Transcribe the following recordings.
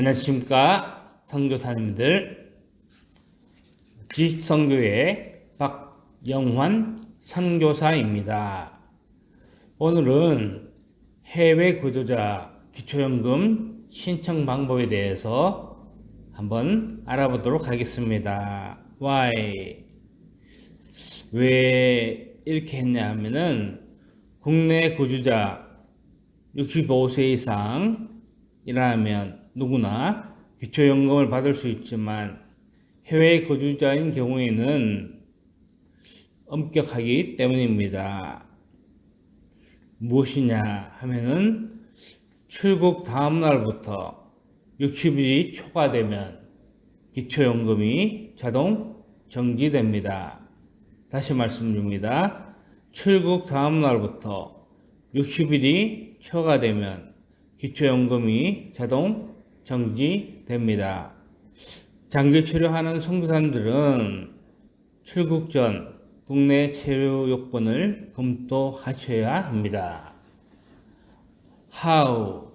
안녕하십니까 선교사님들 지식선교의 박영환 선교사입니다. 오늘은 해외 거주자 기초연금 신청 방법에 대해서 한번 알아보도록 하겠습니다. 왜 이렇게 했냐 하면은 국내 거주자 65세 이상이라면 누구나 기초연금을 받을 수 있지만 해외 거주자인 경우에는 엄격하기 때문입니다. 무엇이냐 하면은 출국 다음 날부터 60일이 초과되면 기초연금이 자동 정지됩니다. 다시 말씀드립니다. 출국 다음 날부터 60일이 초과되면 기초연금이 자동 정지됩니다. 장기 체류하는 선교사님들은 출국 전 국내 체류 요건을 검토하셔야 합니다. How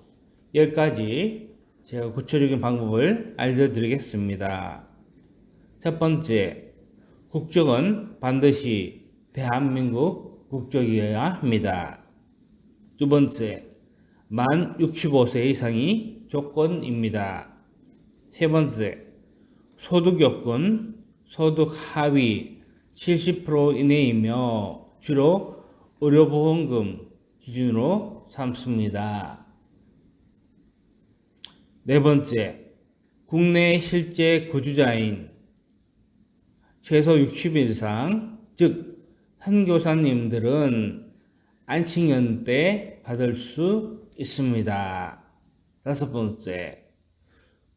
여기까지 제가 구체적인 방법을 알려드리겠습니다. 첫 번째, 국적은 반드시 대한민국 국적이어야 합니다. 두 번째, 만 65세 이상이 조건입니다. 세 번째, 소득 요건, 소득 하위 70% 이내이며 주로 의료보험금 기준으로 삼습니다. 네 번째, 국내 실제 거주자인 최소 60일 이상, 즉 선교사님들은 안식년 때 받을 수 있습니다. 다섯 번째,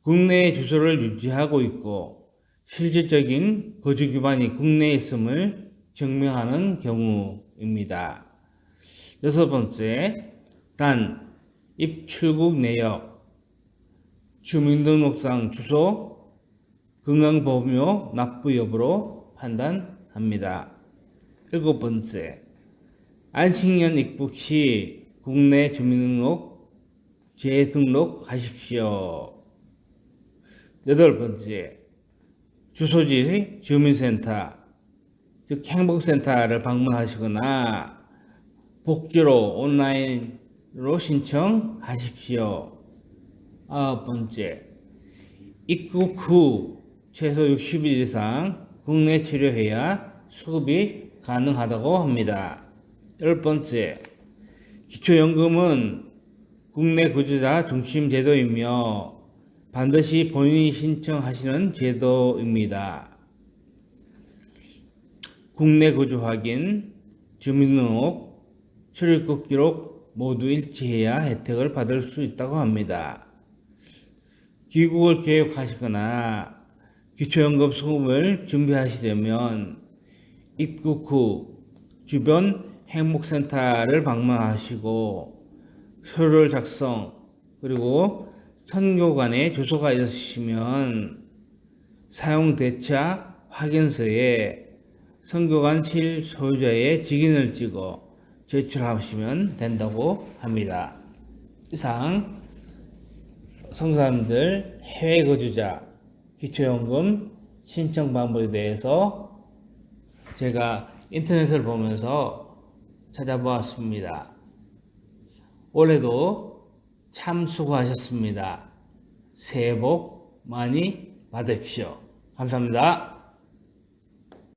국내 주소를 유지하고 있고 실질적인 거주 기반이 국내에 있음을 증명하는 경우입니다. 여섯 번째, 단 입출국 내역, 주민등록상 주소, 건강보험료 납부 여부로 판단합니다. 일곱 번째, 안식년 입국 시 국내 주민등록 재등록하십시오. 여덟 번째, 주소지 주민센터, 즉 행복센터를 방문하시거나 복지로 온라인으로 신청하십시오. 아홉 번째, 입국 후 최소 60일 이상 국내 치료해야 수급이 가능하다고 합니다. 열 번째, 기초연금은 국내 거주자 중심 제도이며 반드시 본인이 신청하시는 제도입니다. 국내 거주 확인, 주민등록, 출입국 기록 모두 일치해야 혜택을 받을 수 있다고 합니다. 귀국을 계획하시거나 기초연금 수금을 준비하시려면 입국 후 주변 행복센터를 방문하시고 서류를 작성 그리고 선교관의 주소가 있으시면 사용 대차 확인서에 선교관실 소유자의 직인을 찍어 제출하시면 된다고 합니다. 이상 성사님들 해외 거주자 기초연금 신청 방법에 대해서 제가 인터넷을 보면서 찾아보았습니다. 올해도 참 수고하셨습니다. 새해 복 많이 받으십시오. 감사합니다.